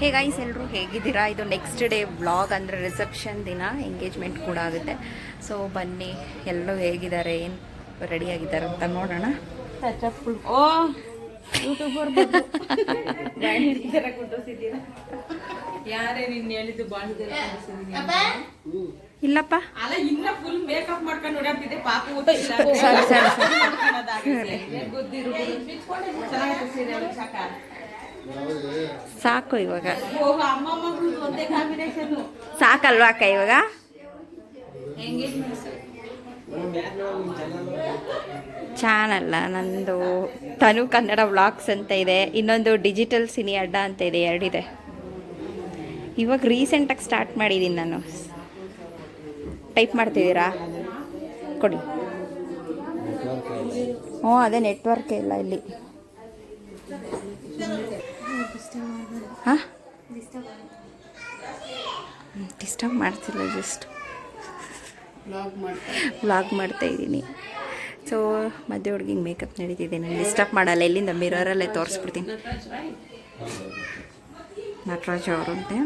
Hey guys ಎಲ್ಲರೂ ಹೇಗಿದ್ದೀರಾ? ಇದು ನೆಕ್ಸ್ಟ್ ಡೇ ಬ್ಲಾಗ್ ಅಂದರೆ ರಿಸೆಪ್ಷನ್ ದಿನ ಎಂಗೇಜ್ಮೆಂಟ್ ಕೂಡ ಆಗುತ್ತೆ. ಸೊ ಬನ್ನಿ ಎಲ್ಲರೂ ಹೇಗಿದ್ದಾರೆ ಏನು ರೆಡಿಯಾಗಿದ್ದಾರೆ ಅಂತ ನೋಡೋಣ. ಓ! ಯೂಟ್ಯೂಬರ್ ಯಾರೇ ನಿನ್ನ ಹೇಳಿದ್ದು ಬಾಂಡಿಗೆಲ್ಲ ಇಲ್ಲಪ್ಪ. ಅಲ್ಲ ಇನ್ನ ಫುಲ್ ಮೇಕಪ್ ಮಾಡ್ಕೊಂಡು ಓಡಾಡ್ತಿದ್ದೆ ಪಾಪ ಸರಿ ಸರಿ ಸರಿ. ಸಾಕ ಇವಾಗ. ಸಾಕಲ್ವಾ ಅಕ್ಕ ಇವಾಗ? ಚಾನಲ್ಲ ನಂದು ತನು ಕನ್ನಡ ವ್ಲಾಗ್ಸ್ ಅಂತ ಇದೆ ಇನ್ನೊಂದು ಡಿಜಿಟಲ್ ಸಿನಿ ಅಡ್ಡ ಅಂತ ಇದೆ ಎರಡಿದೆ. ಇವಾಗ ರೀಸೆಂಟಾಗಿ ಸ್ಟಾರ್ಟ್ ಮಾಡಿದ್ದೀನಿ ನಾನು. ಟೈಪ್ ಮಾಡ್ತಿದ್ದೀರಾ? ಕೊಡಿ. ಹ್ಞೂ ಅದೇ ನೆಟ್ವರ್ಕ್ ಇಲ್ಲ ಇಲ್ಲಿ. ಹಾಂ? ಡಿಸ್ಟರ್ಬ್ ಮಾಡ್ತಿಲ್ಲ ಜಸ್ಟ್ ವ್ಲಾಗ್ ಮಾಡ್ತಾ ಇದ್ದೀನಿ. ಸೊ ಮದುವೆ ಹುಡುಗಿಗೆ ಮೇಕಪ್ ನಡೀತಿದೆ ನಾನು ಡಿಸ್ಟರ್ಬ್ ಮಾಡಲ್ಲ ಇಲ್ಲಿಂದ ಮಿರರಲ್ಲೇ ತೋರಿಸ್ಬಿಡ್ತೀನಿ. ನಟರಾಜ್ ಅವರು ಅಂತೆ.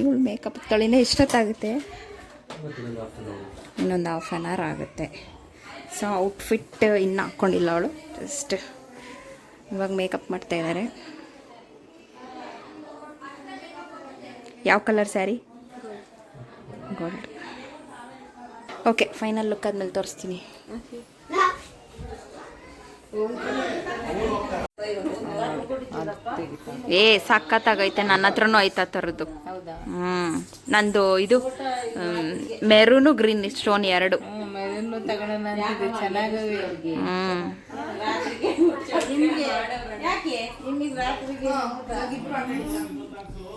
ಇವಳು ಮೇಕಪ್ ತಳಿನೇ ಎಷ್ಟೊತ್ತಾಗುತ್ತೆ ಇನ್ನೊಂದು ಹಾಫ್ ಆನ್ ಅವರ್ ಆಗುತ್ತೆ. ಸೊ ಔಟ್ಫಿಟ್ ಇನ್ನು ಹಾಕ್ಕೊಂಡಿಲ್ಲ ಅವಳು. ಜಸ್ಟ್ ಇವಾಗ ಮೇಕಪ್ ಮಾಡ್ತಾ ಇದ್ದಾರೆ. ಯಾವ colour sari gold okay final look ಆದ್ಮೇಲೆ ತೋರಿಸ್ತೀನಿ. ಏ ಸಖತ್ತಾಗೈತೆ. ನನ್ನ ಹತ್ರನೂ ಐತೆ ಆ ಥರದ್ದು. ಹ್ಞೂ ನಂದು ಇದು ಮೆರೂನು ಗ್ರೀನ್ ಸ್ಟೋನ್ ಎರಡು. ತಗೊಳ್ಳೋಣ ಅಂತಿದ್ದೆ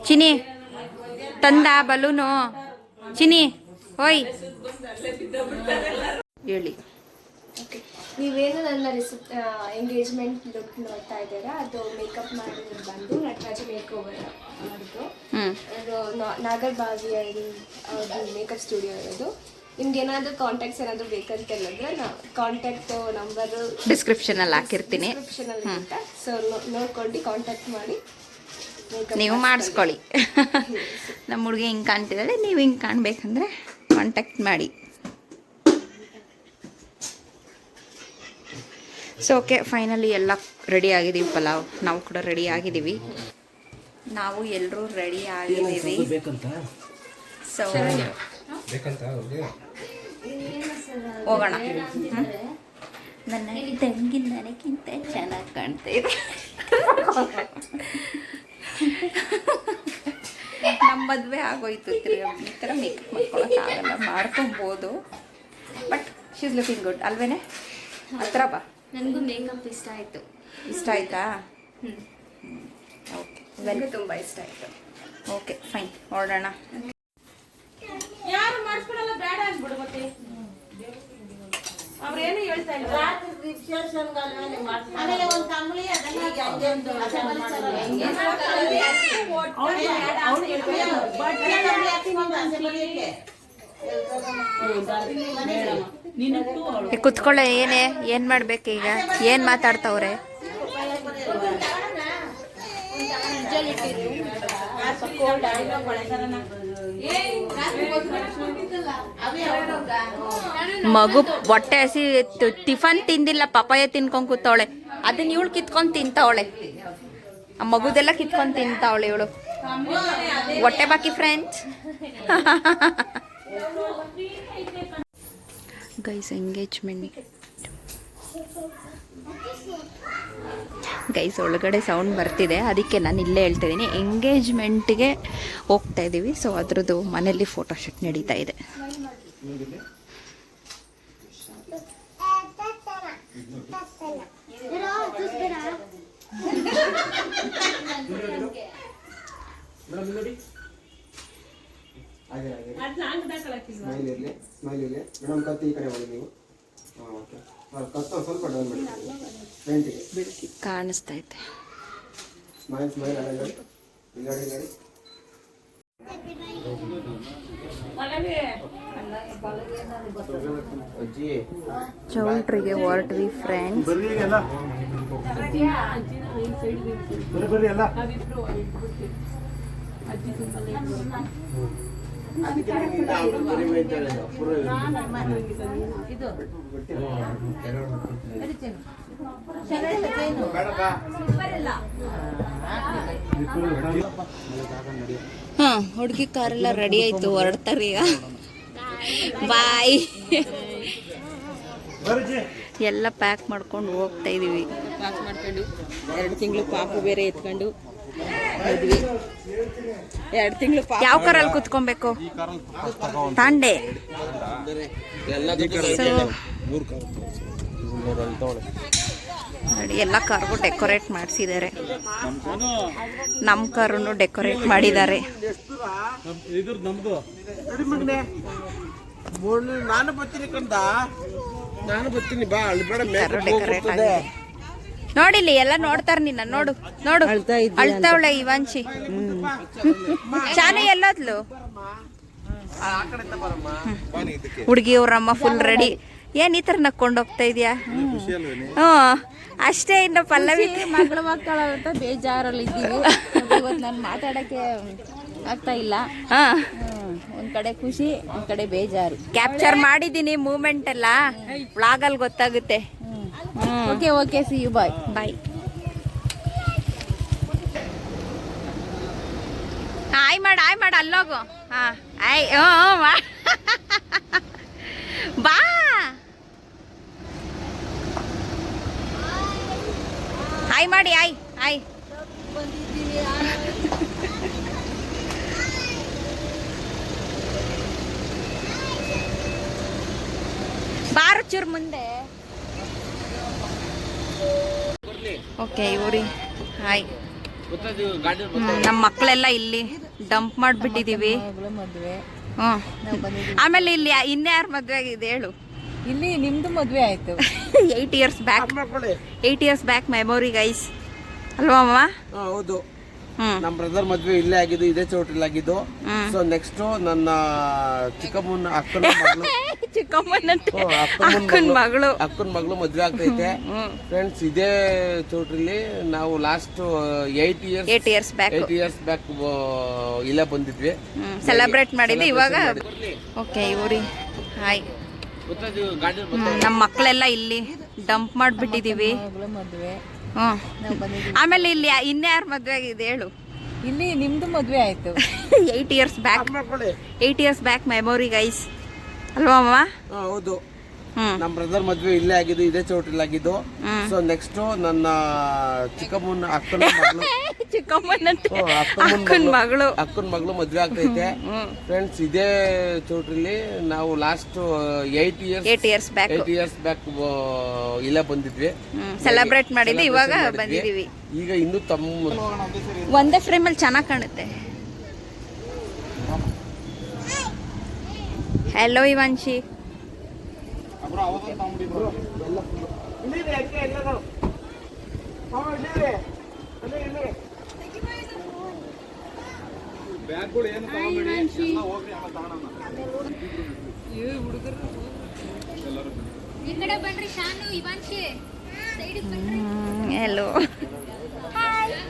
ಚಿನಿ ತಂದ ಬಲೂನು. ಚಿನಿ ಹೋಯ್. ಹೇಳಿ. ನೀವೇನು ನನ್ನ ರಿಸೆಪ್ ಎಂಗೇಜ್ಮೆಂಟ್ ಲುಕ್ ನೋಡ್ತಾ ಇದ್ದೀರಾ? ಅದು ಮೇಕಪ್ ಮಾಡಿದ್ದು ಬಂದು ನಟರಾಜ್ ಮೇಕ್ ಓವರ್ ಮಾಡಿದ್ದು ಹ್ಞೂ ಅದು ನಾಗರ್ಬಾವಿಯಲ್ಲಿ ನಾಗರ್ ಬಾವಿ ಅವ್ರದ್ದು ಮೇಕಪ್ ಸ್ಟುಡಿಯೋ ಇರೋದು. ನಿಮ್ಗೆ ಏನಾದರೂ ಕಾಂಟ್ಯಾಕ್ಟ್ಸ್ ಏನಾದರೂ ಬೇಕಂತ ಹೇಳಿದ್ರೆ ನಾವು ಕಾಂಟ್ಯಾಕ್ಟ್ ನಂಬರು ಡಿಸ್ಕ್ರಿಪ್ಷನಲ್ಲಿ ಹಾಕಿರ್ತೀನಿ. ಡಿಸ್ಕ್ರಿಪ್ಷನಲ್ಲಿ ಸೊ ನೋಡ್ಕೊಂಡು ಕಾಂಟ್ಯಾಕ್ಟ್ ಮಾಡಿ. ನೀವು ಮಾಡಿಸ್ಕೊಳ್ಳಿ. ನಮ್ಮ ಹುಡುಗಿ ಹಿಂಗೆ ಕಾಣ್ತಿದ್ದಾಳೆ ನೀವು ಹಿಂಗೆ ಕಾಣಬೇಕಂದ್ರೆ ಕಾಂಟ್ಯಾಕ್ಟ್ ಮಾಡಿ. ಸೊ ಓಕೆ ಫೈನಲಿ ಎಲ್ಲ ರೆಡಿ ಆಗಿದ್ದೀವಿ ಪಲಾವ್. ನಾವು ಕೂಡ ರೆಡಿ ಆಗಿದ್ದೀವಿ. ನಾವು ಎಲ್ಲರೂ ರೆಡಿ ಆಗಿದ್ದೀವಿ. ಸೊ ಬೇಕಂತ ಹೋಗೋಣ? ನನ್ನ ತಂಗಿ ನನಗಿಂತ ಚೆನ್ನಾಗಿ ಕಾಣ್ತಾ ಇದೆ. ನಮ್ಮ ಮದುವೆ ಆಗೋಯ್ತು ಈ ಥರ ಮೇಕಪ್ ಮಾಡ್ಕೊಳಕ್ಕಾಗಲ್ಲ ಮಾಡ್ಕೊಬೋದು. ಬಟ್ ಶೀಸ್ ಲುಕಿಂಗ್ ಗುಡ್ ಅಲ್ವೇನೆ? ಹತ್ರ ಬಾ. ನನಗೂ ಮೇಕಪ್ ಇಷ್ಟ ಆಯಿತು. ಇಷ್ಟ ಆಯ್ತಾ? ಓಕೆ ನನಗೂ ತುಂಬ ಇಷ್ಟ ಆಯಿತು. ಓಕೆ ಫೈನ್ ಹೊರಡೋಣ ಬೇಡ ಮತ್ತೆ ಅವ್ರೇನು ಹೇಳ್ತಾ ಇಲ್ಲ? ಏ, ಕುತ್ಕೊಳ್ಳೆ ಏನೇ? ಏನು ಮಾಡ್ಬೇಕು ಈಗ? ಏನು ಮಾತಾಡ್ತಾವ್ರೆ? ಮಗು ಹೊಟ್ಟೆ ಹಸಿ ಟಿಫನ್ ತಿಂದಿಲ್ಲ ಪಪಾಯ ತಿನ್ಕೊಂಡ್ ಕೂತವಳೆ. ಅದನ್ನ ಇವಳು ಕಿತ್ಕೊಂಡ್ ತಿಂತಾವಳೆ. ಆ ಮಗುದೆಲ್ಲ ಕಿತ್ಕೊಂಡ್ ತಿಂತಾವಳೆ ಇವಳು. ಹೊಟ್ಟೆ ಬಾಕಿ ಫ್ರೆಂಡ್ಸ್ ಗೈಸ್ ಎಂಗೇಜ್ಮೆಂಟ್ ಗೈಸ್ ಒಳಗಡೆ ಸೌಂಡ್ ಬರ್ತಿದೆ. ಅದಕ್ಕೆ ನಾನು ಇಲ್ಲೇ ಹೇಳ್ತಾ ಇದ್ದೀನಿ ಎಂಗೇಜ್ಮೆಂಟ್ಗೆ ಹೋಗ್ತಾ ಇದ್ದೀವಿ ಸೊ ಅದ್ರದ್ದು ಮನೆಯಲ್ಲಿ ಫೋಟೋಶೂಟ್ ನಡೀತಾ ಇದೆ. ಮೇಡಮ್ ನೋಡಿ ಹಾಗೆ ಹಾಗೆ ಸ್ಮೈಲ್ ಇರಲಿ. ಸ್ಮೈಲ್ ಇರಲಿ. ಮೇಡಮ್ ಕತ್ತಿ ಈ ಕಡೆ ಮಾಡಿ ನೀವು. ಸ್ವಲ್ಪ ಡೌನ್ ಮಾಡಿ ಫ್ರಂಟಿಗೆ ಕಾಣಿಸ್ತಾ ಇದೆ. ಸ್ಮೈಲ್ ಸ್ಮೈಲ್ ಅಲ್ಲ ಹೇಳಿ. ಹಿಂಗಡಿ ಹೇಳಿ ಅಜ್ಜಿ ಚೌಲ್ಟ್ರಿಗೆ ಹೊರಟ್ವಿ ಫ್ರೆಂಡ್ಸ್ ಬರ್ರಿ ಎಲ್ಲ. ಎಲ್ಲ. ಹಾಂ, ಹುಡುಗಿ ಕಾರೆಲ್ಲ ರೆಡಿ ಆಯ್ತು, ಹೊರಡ್ತಾರೆ ಈಗ. ಬಾಯ್ ಎಲ್ಲ ಪ್ಯಾಕ್ ಮಾಡ್ಕೊಂಡು ಹೋಗ್ತಾ ಇದೀವಿ. ಮಾಡ್ಕೊಂಡು, ಎರಡು ತಿಂಗಳು ಪಾಪು ಬೇರೆ ಎತ್ಕೊಂಡು. ಎರಡು ತಿಂಗಳು ಯಾವ ಕಾರಲ್ಲಿ ಕುತ್ಕೊಬೇಕು? ತಾಂಡೆ. ಸೊ ನೋಡಿ ಎಲ್ಲ ಕಾರ್ಗೂ ಡೆಕೋರೇಟ್ ಮಾಡಿಸಿದ್ದಾರೆ. ನಮ್ಮ ಕಾರನ್ನು ಡೆಕೋರೇಟ್ ಮಾಡಿದ್ದಾರೆ. ನಾನು ಬರ್ತೀನಿ ಕಂದ. ನಾನು ಬರ್ತೀನಿ ಬಾ. ಅಲ್ಲಿ ಬೇಡ ಕಾರು ಡೆಕೋರೇಟ್ ಆಗಿದೆ. ನೋಡಿಲ್ಲಿ ಎಲ್ಲ ನೋಡ್ತಾರೆ ನಿನ್ನ ನೋಡು ನೋಡು. ಅಳ್ತಾವಳೆ ಇವಾಂಶಿ ಚಾನು ಎಲ್ಲದ್ಲು? ಹುಡುಗಿ ಅವ್ರಮ್ಮ ಫುಲ್ ರೆಡಿ ಏನ್ ಈ ತರ ನಕ್ಕೊಂಡು ಹೋಗ್ತಾ ಇದೀಯಾ? ಹ್ಞೂ ಅಷ್ಟೇ ಇನ್ನ ಪಲ್ಲವಿ. ಮಗಳು ಮಕ್ಕಳ ಅಂತ ಬೇಜಾರಲ್ಲಿ ಇದ್ದೀವಿ ಇವತ್ತು ನಾನು ಮಾತಾಡಕ್ಕೆ ಆಗ್ತಾ ಇಲ್ಲ. ಹಾ. ಒಂದ್ ಕಡೆ ಖುಷಿ ಒಂದ್ ಕಡೆ ಬೇಜಾರು. ಕ್ಯಾಪ್ಚರ್ ಮಾಡಿದೀನಿ ಮೂಮೆಂಟ್ ಎಲ್ಲ. ಬ್ಲಾಗಲ್ಲಿ ಗೊತ್ತಾಗುತ್ತೆ. Okay okay see you bye bye ಆಯ್ ಮಾಡ ಆಯ್ ಮಾಡ ಅಲ್ಲೋಗು. ಹಾ ಆಯ್ ಬಾ. ಆಯ್ ಮಾಡಿ ಆಯ್ ಆಯ್. ಬಾರು ಚೂರು ಮುಂದೆ. ಓಕೆ ಇವ್ರಿ. ಹಾಯ್ ನಮ್ಮ ಮಕ್ಕಳೆಲ್ಲ ಇಲ್ಲಿ ಡಂಪ್ ಮಾಡಿಬಿಟ್ಟಿದ್ದೀವಿ ಹ್ಞೂ ಆಮೇಲೆ ಇಲ್ಲಿ ಇನ್ಯಾರ ಮದುವೆ ಆಗಿದೆ ಹೇಳು. ಇಲ್ಲಿ ನಿಮ್ದು ಮದ್ವೆ ಆಯ್ತು. Eight years back at eight years back memory guys ಅಲ್ವಾ ಅಮ್ಮ ಹಾ, ಹೌದು. ನಮ್ಮ ಬ್ರದರ್ ಮದ್ವೆ ಇಲ್ಲೇ ಆಗಿದ್ದು ಇದೇ ಚೌಟ್ರಿಲ್ ಆಗಿದ್ದು. ಸೊ ನೆಕ್ಸ್ಟ್ ನನ್ನ ಚಿಕ್ಕಮ್ಮನ ಅಕ್ಕನ ಮಗಳು. ಚಿಕ್ಕಮ್ಮನಂತೆ ಹ್ಮ್, ಅಕ್ಕನ ಮಗಳು. ಅಕ್ಕನ ಮಗಳು. ಮದ್ವೆ ಆಗ್ತೈತೆ. ಫ್ರೆಂಡ್ಸ್ ಇದೇ ಚೌಟ್ರಿಲಿ ನಾವು last eight years years back eight years back ಇಲ್ಲೇ ಬಂದಿದ್ವಿ. ಸೆಲೆಬ್ರೇಟ್ ಮಾಡಿದ್ವಿ. ಇವಾಗ. ಓಕೆ ಇವ್ರಿ. ಹಾಯ್ ನಮ್ಮ ಮಕ್ಕಳೆಲ್ಲ ಇಲ್ಲಿ ಡಂಪ್ ಮಾಡಿಬಿಟ್ಟಿದ್ದೀವಿ ಆಮೇಲೆ ಇಲ್ಲಿ ಇನ್ಯಾರ ಮದ್ವೆ ಆಗಿದೆ ಹೇಳು. ಇಲ್ಲಿ ನಿಮ್ದು ಮದ್ವೆ ಆಯ್ತು. Eight years back at eight years back memory guys ಅಲ್ವಾ ಅಮ್ಮ ಹೌದು. ನಮ್ಮ ಬ್ರದರ್ ಮದ್ವೆ ಇಲ್ಲೇ ಆಗಿದ್ದು ಇದೇ ಚೌಟ್ರಿಲ್ ಆಗಿದ್ದು. ಸೊ ನೆಕ್ಸ್ಟ್ ನನ್ನ ಚಿಕ್ಕಮ್ಮನ ಅಕ್ಕನ ಚಿಕ್ಕಮ್ಮನಂತೆ ಅಕ್ಕನ ಮಗಳು ಅಕ್ಕನ ಮಗಳು ಮದ್ವೆ ಆಗ್ತೈತೆ. ಫ್ರೆಂಡ್ಸ್ ಇದೇ ಚೌಟ್ರಿಲಿ ನಾವು last eight years eight years back eight years back ಇಲ್ಲ ಬಂದಿದ್ವಿ. ಸೆಲೆಬ್ರೇಟ್ ಮಾಡಿದ್ವಿ ಇವಾಗ ಬಂದಿದ್ದೀವಿ ಈಗ ಇನ್ನು ತಮ್ಮ ಒಂದೇ ಫ್ರೇಮಲ್ಲಿ ಚೆನ್ನಾಗಿ ಕಾಣುತ್ತೆ. Hello Ivanshi hello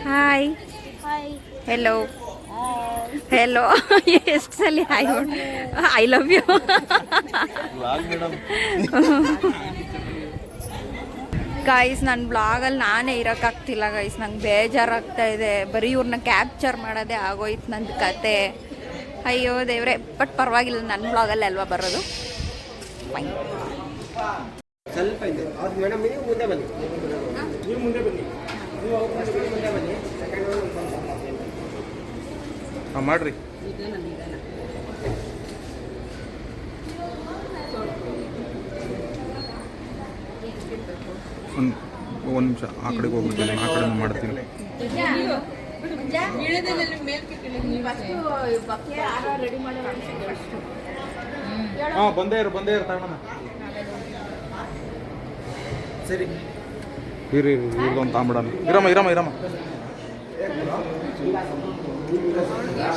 hi hello hello ಎಷ್ಟು ಸಲ hi I love you guys ನನ್ನ ಬ್ಲಾಗಲ್ಲಿ ನಾನೇ ಇರೋಕ್ಕಾಗ್ತಿಲ್ಲ ಗೈಸ್ ನಂಗೆ ಬೇಜಾರಾಗ್ತಾ ಇದೆ. ಬರೀ ಇವ್ರನ್ನ ಕ್ಯಾಪ್ಚರ್ ಮಾಡೋದೇ ಆಗೋಯ್ತು ನನ್ನ ಕತೆ. ಅಯ್ಯೋ ದೇವ್ರೆ ಬಟ್ ಪರವಾಗಿಲ್ಲ ನನ್ನ ಬ್ಲಾಗಲ್ಲಿ ಅಲ್ವಾ ಬರೋದು? ಸ್ವಲ್ಪ ಇದೆ ಅವ್ರು ಮೇಡಮ್ ನೀವು ಮುಂದೆ ಬನ್ನಿ ನೀವು ಮುಂದೆ ಬನ್ನಿ ನೀವು first ಮುಂದೆ ಬನ್ನಿ ಸೆಕೆಂಡ್ ಹಾಂ ಮಾಡ್ರಿ. ಒಂದು ನಿಮಿಷ ಆ ಕಡೆಗೆ ಹೋಗ್ಬಿಡ್ತೀನಿ ಆ ಕಡೆ ಮಾಡ್ತೀನಿ. ಹಾಂ ಬಂದೇ ಇರು ಬಂದೇ ಇರು ತಗೋಣ ಸರಿ. ಇರಿ ಇರಿ ಇಲ್ಲೊಂದು ತಾಂಬಿಡಣ ಇರಮ್ಮ ಇರಮ್ಮ ಇರಮ್ಮ.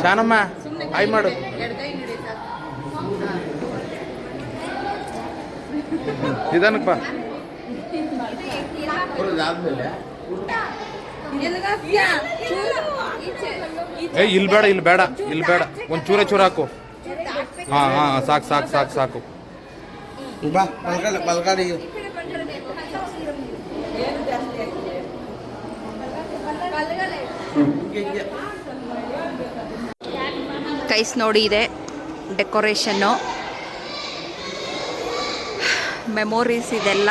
ಶಾನಮ್ಮ ಆಯ್ ಮಾಡು. ಬರೋದಾದ್ಮೇಲೆ ಏ ಇಲ್ಲಿ ಬೇಡ ಇಲ್ಲಿ ಬೇಡ ಇಲ್ಲಿ ಬೇಡ. ಒಂದು ಚೂರೇ ಚೂರ ಹಾಕು. ಹಾಂ ಹಾಂ ಸಾಕು ಸಾಕು ಸಾಕು ಸಾಕು. ಬಾ ಬಲ್ಗಾಡಿ ಬಲ್ಗಾಡಿ ಕೈಸ್ ನೋಡಿ ಇದೆ ಡೆಕೋರೇಷನ್ನು. ಮೆಮೊರೀಸ್ ಇದೆಲ್ಲ.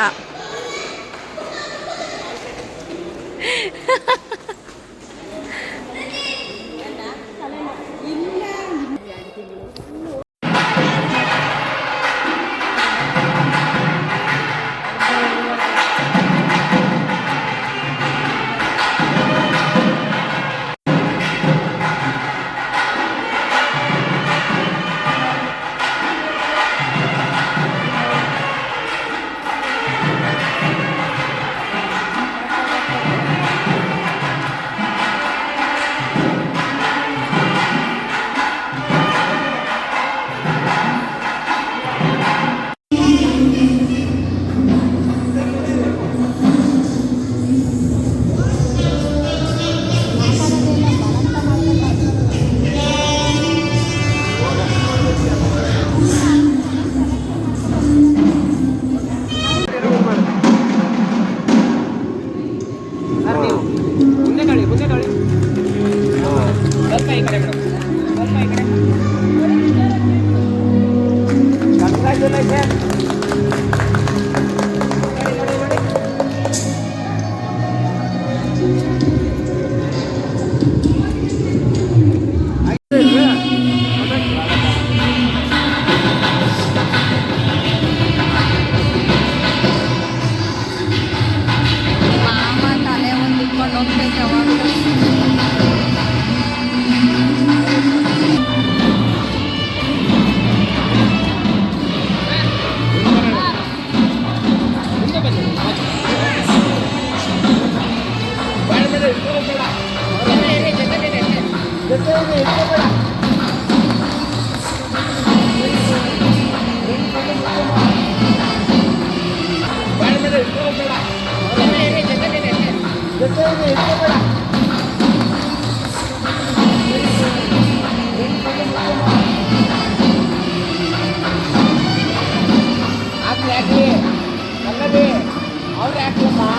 ಸರ್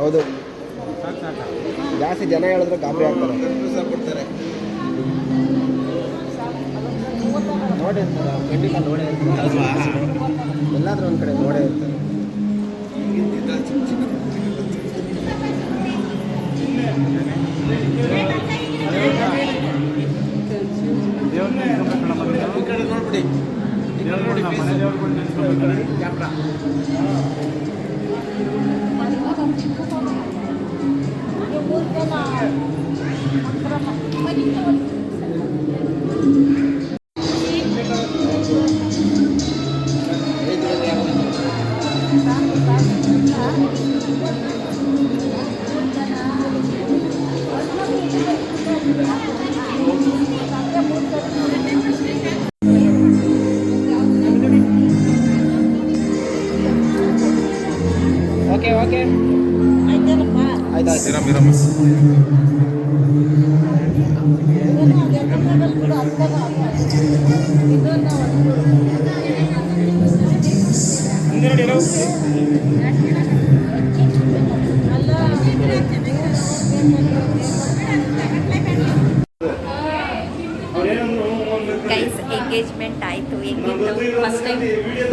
ಹೌದು. ಜಾಸ್ತಿ ಜನ ಹೇಳಿದ್ರೆ ಕಾಪಿ ಆಗ್ತಾರೆ. ನೋಡೇ ಖಂಡಿತ ನೋಡೇ ಇರ್ತಾರೆ ಎಲ್ಲಾದ್ರೂ ಒಂದು ಕಡೆ ನೋಡೇ ಇರ್ತಾರೆ ನೋಡ್ಬಿಡಿ. ನೋಡ್ಬಿಡಿ. ಈ ಕಡೆ ನೋಡಿ ಕ್ಯಾಮ್ರಾ ಓಕೆ ಗೈಸ್ ಎಂಗೇಜ್ಮೆಂಟ್ ಆಯ್ತು. ಹೆಂಗಿತ್ತು? ಫಸ್ಟ್ ಟೈಮ್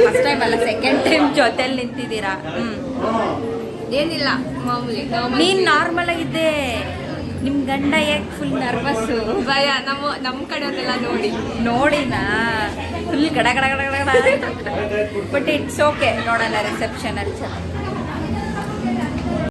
ಫಸ್ಟ್ ಟೈಮ್ ಅಲ್ಲ ಸೆಕೆಂಡ್ ಟೈಮ್ ಜೊತೆಲಿ ನಿಂತಿದ್ದೀರಾ? ಹ್ಞೂ ಏನಿಲ್ಲ ಮಾಮೂಲಿ ನೀನು ನಾರ್ಮಲ್ ಆಗಿದ್ದೆ. ನಿಮ್ ಗಂಡ ಯಾಕೆ ಫುಲ್ ನರ್ವಸ್ ಭಯ ನಮ್ಮ ನಮ್ಮ ಕಡೆಯವರೆಲ್ಲ ನೋಡಿ. ನೋಡಿನಾ? ಫುಲ್ ಗಡ ಗಡ ಗಡ ಗಡ ಬಟ್ ಇಟ್ಸ್ ಓಕೆ ನೋಡೋಣ ರಿಸೆಪ್ಷನಲ್ಲಿ ಚೆನ್ನಾಗಿ